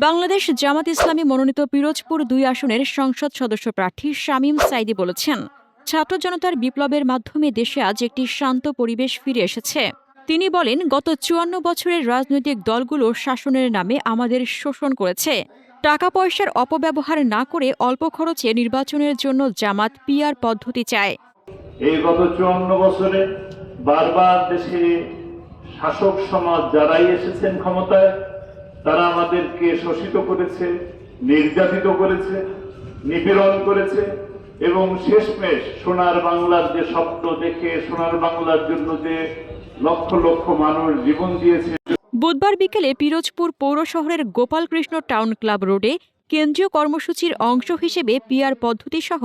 বাংলাদেশ জামাত ইসলামী মনোনীত পিরোজপুর দুই আসনের সংসদ সদস্য প্রার্থী শামীম সাইদি বলেছেন, ছাত্র জনতার বিপ্লবের মাধ্যমে দেশে আজ একটি শান্ত পরিবেশ ফিরে এসেছে। তিনি বলেন, গত চুয়ান্ন বছরের রাজনৈতিক দলগুলো শাসনের নামে আমাদের শোষণ করেছে। টাকা পয়সার অপব্যবহার না করে অল্প খরচে নির্বাচনের জন্য জামাত পিয়ার পদ্ধতি চায়। এই গত চুয়ান্ন বছরে বারবার দেশে শাসক সমাজ যারাই এসেছেন ক্ষমতায় তারা আমাদেরকে শোষিত করেছে নির্যাতিত করেছে নিপীড়ন করেছে এবং শেষমেশ সোনার বাংলার যে স্বপ্ন দেখে সোনার বাংলার জন্য যে লক্ষ লক্ষ মানুষ জীবন দিয়েছে। বুধবার বিকেলে পিরোজপুর পৌর শহরের গোপালকৃষ্ণ টাউন ক্লাব রোডে কেন্দ্রীয় কর্মসূচির অংশ হিসেবে পিআর পদ্ধতিসহ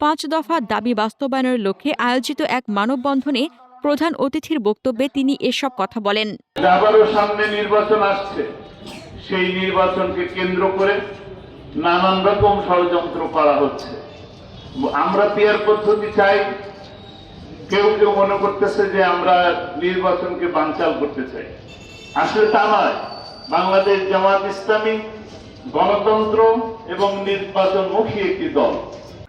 পাঁচ দফা দাবি বাস্তবায়নের লক্ষ্যে আয়োজিত এক মানববন্ধনে প্রধান অতিথির বক্তব্যে তিনি এসব কথা বলেন। আবারও সামনে নির্বাচন আসছে। সেই নির্বাচনকে কেন্দ্র করে নানান রকম ষড়যন্ত্র করা হচ্ছে। আমরা পিয়ার পদ্ধতি চাই। কেউ কেউ মনে করতেছে যে আমরা নির্বাচনকে বানচাল করতে চাই। আসলে তা নয়। বাংলাদেশ জামাত ইসলামী গণতন্ত্র এবং নির্বাচনমুখী একটি দল।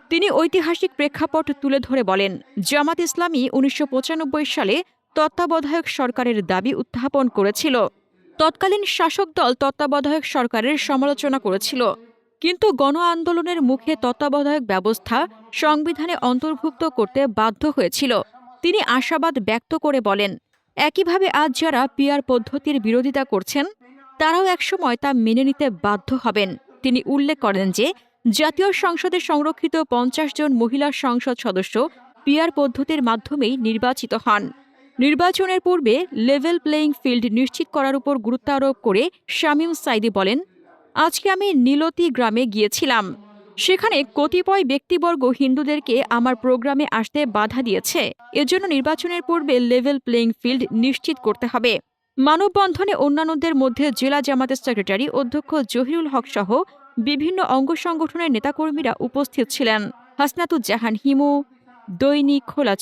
তিনি ঐতিহাসিক প্রেক্ষাপট তুলে ধরে বলেন, জামাত ইসলামী উনিশশো পঁচানব্বই সালে তত্ত্বাবধায়ক সরকারের দাবি উত্থাপন করেছিল। তৎকালীন শাসক দল তত্ত্বাবধায়ক সরকারের সমালোচনা করেছিল। কিন্তু গণ আন্দোলনের মুখে তত্ত্বাবধায়ক ব্যবস্থা সংবিধানে অন্তর্ভুক্ত করতে বাধ্য হয়েছিল। তিনি আশাবাদ ব্যক্ত করে বলেন, একইভাবে আজ যারা পিআর পদ্ধতির বিরোধিতা করছেন, তারাও একসময় তা মেনে নিতে বাধ্য হবেন। তিনি উল্লেখ করেন যে, জাতীয় সংসদে সংরক্ষিত পঞ্চাশ জন মহিলা সংসদ সদস্য পিআর পদ্ধতির মাধ্যমেই নির্বাচিত হন। নির্বাচনের পূর্বে লেভেল প্লেয়িং ফিল্ড নিশ্চিত করার উপর গুরুত্ব আরোপ করে শামীম সাইদি বলেন, আজকে আমি নীলতি গ্রামে গিয়েছিলাম। সেখানে কতিপয় ব্যক্তিবর্গ হিন্দুদেরকে আমার প্রোগ্রামে আসতে বাধা দিয়েছে। এজন্য নির্বাচনের পূর্বে লেভেল প্লেয়িং ফিল্ড নিশ্চিত করতে হবে। মানববন্ধনে অন্যান্যদের মধ্যে জেলা জামাতের সেক্রেটারি অধ্যক্ষ জহিরুল হক সহ বিভিন্ন অঙ্গ সংগঠনের নেতাকর্মীরা উপস্থিত ছিলেন। হাসনাতুজ্জাহান হিমু, দৈনিক খোলা